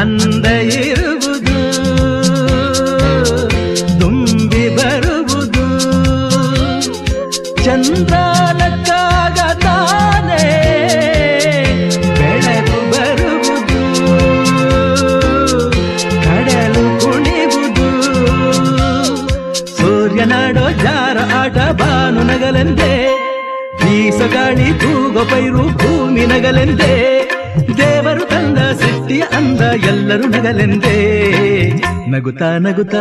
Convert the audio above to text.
ಅಂದ ಇರುವುದು ತುಂಬಿ ಬರುವುದು ಚಂದ್ರ ನಕ್ಕಾಗ ತಾನೇ ಬೆಳಕು ಬರುವುದು ಕಡಲು ಕುಣಿವುದು ಸೂರ್ಯನಾಡೋ ಜಾರ ಆಟ ಬಾನು ನಗಲೆಂದೇ ಬೀಸಗಾಳಿ ತೂಗೋ ಪೈರು ಭೂಮಿ ನಗಲೆಂದೇ ಎಲ್ಲರೂ ನಗಲೆಂದೇ ನಗುತ್ತಾ ನಗುತ್ತಾ